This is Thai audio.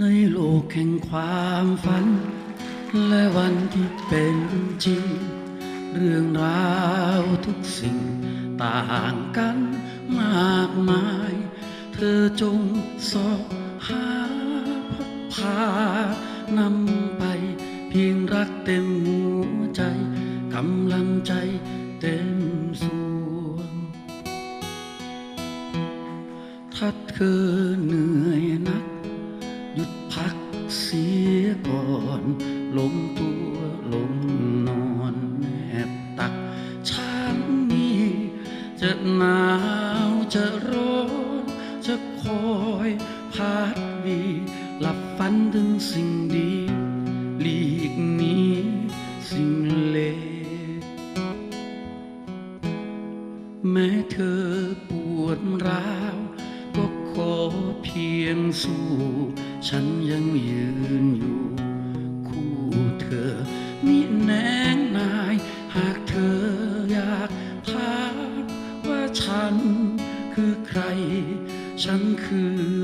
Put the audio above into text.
ในโลกแห่งความฝัน และวันที่เป็นจริง เรื่องราวทุกสิ่งต่างกันมากมาย เธอจงสอบหาพบพานำไป เพียงรักเต็มหัวใจกำลังใจเต็มส่วงถ้าเธอเหนื่อยนัก อนลงตัวลงนอนแนบตักช้างนี้จะหนาวจะร้อนจะคอยพัดวีหลับฝันถึงสิ่งดีหลีกนี้สิ่งเลวแม้เธอปวดร้าวก็ขอเพียงสู้ ฉันยังยืนอยู่ ฉันคือใคร ฉันคือ